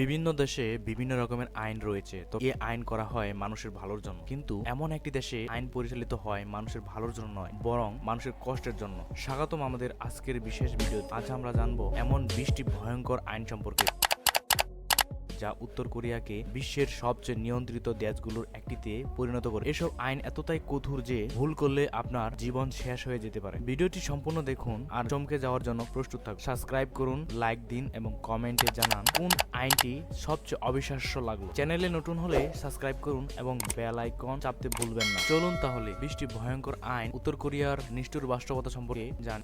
বিভিন্ন দেশে বিভিন্ন রকমের আইন রয়েছে, তো এই আইন করা হয় মানুষের ভালোর জন্য। কিন্তু এমন একটি দেশে আইন পরিচালিত হয় মানুষের ভালোর জন্য নয়, বরং মানুষের কষ্টের জন্য। স্বাগতম আমাদের আজকের বিশেষ ভিডিও আজ আমরা জানব এমন বিশটি ভয়ঙ্কর আইন সম্পর্কে। যা উত্তর কোরিয়াকে বিশ্বের সবচেয়ে নিয়ন্ত্রিত দেশগুলোর একটিতে পরিণত করে। এসব আইন এতটাই কঠোর যে ভুল করলে আপনার জীবন শেষ হয়ে যেতে পারে। ভিডিওটি সম্পূর্ণ দেখুন আর চমকে যাওয়ার জন্য প্রস্তুত থাকুন। সাবস্ক্রাইব করুন, লাইক দিন এবং কমেন্টে জানান কোন আইনটি সবচেয়ে অবিশ্বাস্য লাগল। চ্যানেলে নতুন হলে সাবস্ক্রাইব করুন এবং বেল আইকন চাপতে ভুলবেন না। চলুন তাহলে বৃষ্টি ভয়ঙ্কর আইন উত্তর কোরিয়ার নিষ্ঠুর বাস্তবতা সম্পর্কে জান।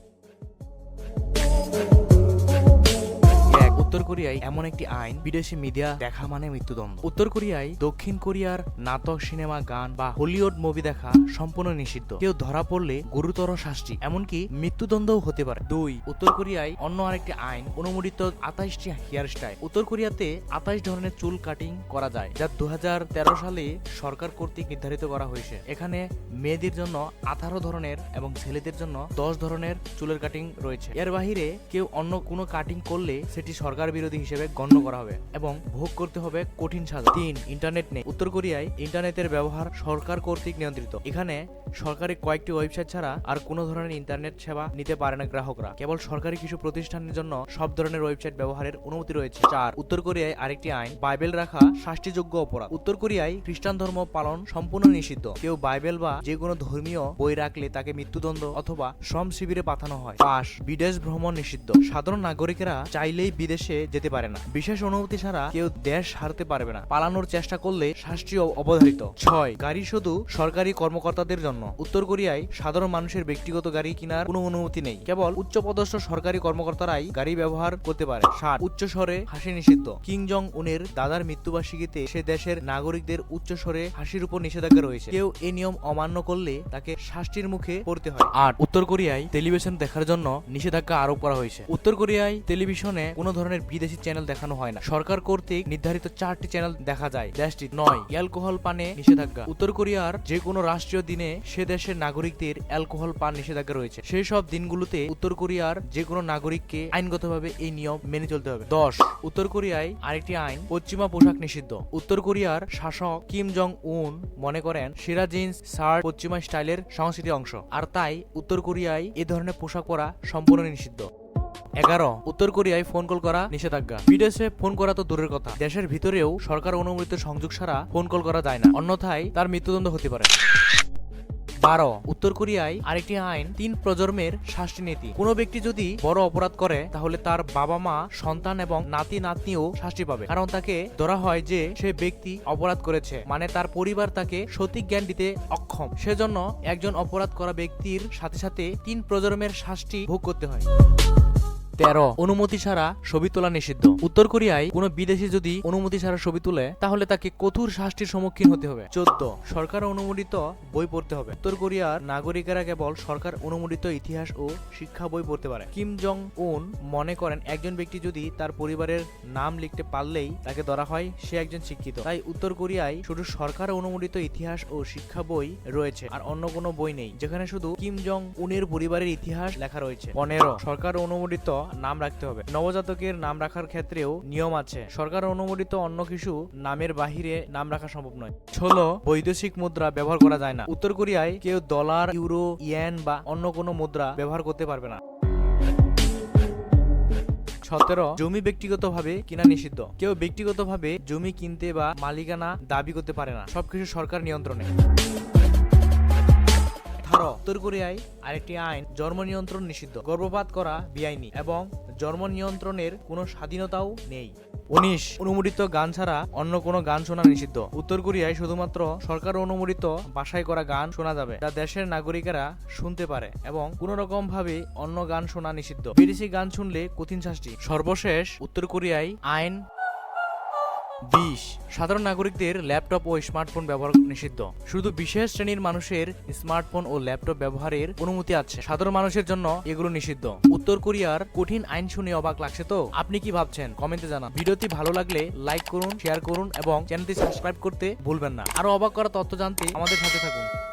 উত্তর কোরিয়ায় এমন একটি আইন বিদেশি মিডিয়া দেখা মানে মৃত্যুদণ্ড। উত্তর কোরিয়ায় দক্ষিণ কোরিয়ার নাটক সিনেমা, গান বা হলিউড মুভি দেখা সম্পূর্ণ নিষিদ্ধ। কেউ ধরা পড়লে গুরুতর শাস্তি, এমনকি মৃত্যুদণ্ডও হতে পারে। দুই, উত্তর কোরিয়ায় অন্য আরেকটি আইন অনুমোদিত আঠাইশটি হেয়ার স্টাইল উত্তর কোরিয়াতে আঠাইশ ধরনের চুল কাটিং করা যায়, যা দু হাজার তেরো সালে সরকার কর্তৃক নির্ধারিত করা হয়েছে। এখানে মেয়েদের জন্য আঠারো ধরনের এবং ছেলেদের জন্য দশ ধরনের চুলের কাটিং রয়েছে। এর বাহিরে কেউ অন্য কোনো কাটিং করলে সেটি সরকার বিরোধী হিসেবে গণ্য করা হবে এবং ভোগ করতে হবে কঠিন সাজা। তিন, ইন্টারনেট নেই। উত্তর কোরিয়ায় ইন্টারনেটের ব্যবহার সরকার কর্তৃক নিয়ন্ত্রিত। এখানে সরকারি কয়েকটি ওয়েবসাইট ছাড়া আর কোনো ধরনের ইন্টারনেট সেবা নিতে পারে না গ্রাহকরা। কেবল সরকারি কিছু প্রতিষ্ঠানের জন্য সব ধরনের ওয়েবসাইট ব্যবহারের অনুমতি রয়েছে। চার, উত্তর কোরিয়ায় আরেকটি আইন, বাইবেল রাখা শাস্তিযোগ্য অপরাধ। উত্তর কোরিয়ায় খ্রিস্টান ধর্ম পালন সম্পূর্ণ নিষিদ্ধ। কেউ বাইবেল বা যে কোনো ধর্মীয় বই রাখলে তাকে মৃত্যুদণ্ড অথবা শ্রম শিবিরে পাঠানো হয়। পাশ বিদেশ ভ্রমণ নিষিদ্ধ। সাধারণ নাগরিকেরা চাইলেই বিদেশে যেতে পারে না। বিশেষ অনুমতি ছাড়া কেউ দেশ হারতে পারবে না। পালানোর চেষ্টা করলে শাস্তি অবধারিত। ছয়, গাড়ি শুধু সরকারি কর্মকর্তাদের জন্য। উত্তর কোরিয়ায় সাধারণ মানুষের ব্যক্তিগত গাড়ি কেনার কোনো অনুমতি নেই। কেবল উচ্চপদস্থ সরকারি কর্মকর্তারাই গাড়ি ব্যবহার করতে পারে। সাত, উচ্চ স্বরে হাসি নিষিদ্ধ। কিং জং উনের দাদার মৃত্যুবার্ষিকীতে সে দেশের নাগরিকদের উচ্চ স্বরে হাসির উপর নিষেধাজ্ঞা রয়েছে। কেউ এই নিয়ম অমান্য করলে তাকে শাস্তির মুখে পড়তে হয়। আট, উত্তর কোরিয়ায় টেলিভিশন দেখার জন্য নিষেধাজ্ঞা আরোপ করা হয়েছে। উত্তর কোরিয়ায় টেলিভিশনে কোনো ধরনের বিদেশি চ্যানেল দেখানো হয় না। সরকার কর্তৃক নির্ধারিত চারটি চ্যানেল দেখা যায়। দেশটি নয় অ্যালকোহল পানে নিষেধাজ্ঞা। উত্তর কোরিয়ার যে কোনো রাষ্ট্রীয় দিনে সে দেশের নাগরিকদের অ্যালকোহল পান নিষেধাজ্ঞা রয়েছে। সেই সব দিনগুলোতে উত্তর কোরিয়ার যে কোনো নাগরিককে আইনগতভাবে এই নিয়ম মেনে চলতে হবে। দশ, উত্তর কোরিয়ায় আরেকটি আইন, পশ্চিমা পোশাক নিষিদ্ধ। উত্তর কোরিয়ার শাসক কিম জং উন মনে করেন, সেরা জিন্স, শার্ট পশ্চিমা স্টাইলের সংস্কৃতির অংশ। আর তাই উত্তর কোরিয়ায় এ ধরনের পোশাক পরা সম্পূর্ণ নিষিদ্ধ। এগারো, উত্তর কোরিয়ায় ফোন কল করা নিষেধাজ্ঞা। বিদেশে ফোন করা তো দূরের কথা। দেশের ভিতরেও সরকার অনুমোদিত সংযোগ ছাড়া ফোন কল করা যায় না। অন্যথায় তার মৃত্যুদণ্ড হতে পারে। বারো, উত্তর কোরিয়ায় আরেকটি আইন, তিন প্রজন্মের শাস্তি নীতি কোনো ব্যক্তি যদি বড় অপরাধ করে, তাহলে তার বাবা মা সন্তান এবং নাতি নাতনিও শাস্তি পাবে। কারণ তাকে ধরা হয় যে সে ব্যক্তি অপরাধ করেছে মানে তার পরিবার তাকে সঠিক জ্ঞান দিতে অক্ষম। সেজন্য একজন অপরাধ করা ব্যক্তির সাথে সাথে তিন প্রজন্মের শাস্তি ভোগ করতে হয়। তেরো। অনুমতি ছাড়া ছবি তোলা নিষিদ্ধ। উত্তর কোরিয়ায় কোনো বিদেশি যদি অনুমতি ছাড়া ছবি তুলে, তাহলে তাকে কঠোর শাস্তির সম্মুখীন হতে হবে। চোদ্দ। সরকার অনুমোদিত বই পড়তে হবে। উত্তর কোরিয়ার নাগরিকেরা কেবল সরকার অনুমোদিত ইতিহাস ও শিক্ষা বই পড়তে পারে। কিম জং উন মনে করেন, একজন ব্যক্তি যদি তার পরিবারের নাম লিখতে পারলেই তাকে ধরা হয়, সে একজন শিক্ষিত। তাই উত্তর কোরিয়ায় শুধু সরকার অনুমোদিত ইতিহাস ও শিক্ষা বই রয়েছে, আর অন্য কোনো বই নেই, যেখানে শুধু কিম জং উনের পরিবারের ইতিহাস লেখা রয়েছে। পনেরো। সরকার অনুমোদিত নাম রাখতে হবে। নবজাতকের নাম রাখার ক্ষেত্রেও নিয়ম আছে। সরকার অনুমোদিত অন্য কিছু নামের বাহিরে নাম রাখা সম্ভব নয়। ষোলো, বৈদেশিক মুদ্রা ব্যবহার করা যায় না। উত্তর কোরিয়ায় কেউ ডলার, ইউরো, ইয়েন বা অন্য কোনো মুদ্রা ব্যবহার করতে পারবে না। সতেরো, জমি ব্যক্তিগতভাবে কিনা নিষিদ্ধ। কেউ ব্যক্তিগতভাবে জমি কিনতে বা মালিকানা দাবি করতে পারে না। সবকিছু সরকার নিয়ন্ত্রণে। আঠারো উত্তর কোরিয়ায় আরেকটি আইন, জন্ম নিয়ন্ত্রণ নিষিদ্ধ। গর্ভপাত করা বেআইনি এবং জন্ম নিয়ন্ত্রণের কোনো স্বাধীনতাও নেই। উনিশ, অনুমোদিত গান ছাড়া অন্য কোনো গান শোনা নিষিদ্ধ। উত্তর কোরিয়ায় শুধুমাত্র সরকার অনুমোদিত বাসায় করা গান শোনা যাবে, যা দেশের নাগরিকেরা শুনতে পারে এবং কোনো রকম ভাবে অন্য গান শোনা নিষিদ্ধ। বিদেশি গান শুনলে কঠিন শাস্তি। সর্বশেষ, উত্তর কোরিয়ায় আইন বিশ। সাধারণ নাগরিকদের ল্যাপটপ ও স্মার্টফোন ব্যবহার নিষিদ্ধ। শুধু বিশেষ শ্রেণির মানুষের স্মার্টফোন ও ল্যাপটপ ব্যবহারের অনুমতি আছে। সাধারণ মানুষের জন্য এগুলো নিষিদ্ধ। উত্তর কোরিয়ার কঠিন আইন শুনে অবাক লাগছে তো? আপনি কি ভাবছেন? কমেন্টে জানান। ভিডিওটি ভালো লাগলে লাইক করুন, শেয়ার করুন এবং চ্যানেলটি সাবস্ক্রাইব করতে ভুলবেন না। আরও অবাক করা তথ্য জানতে আমাদের সাথে থাকুন।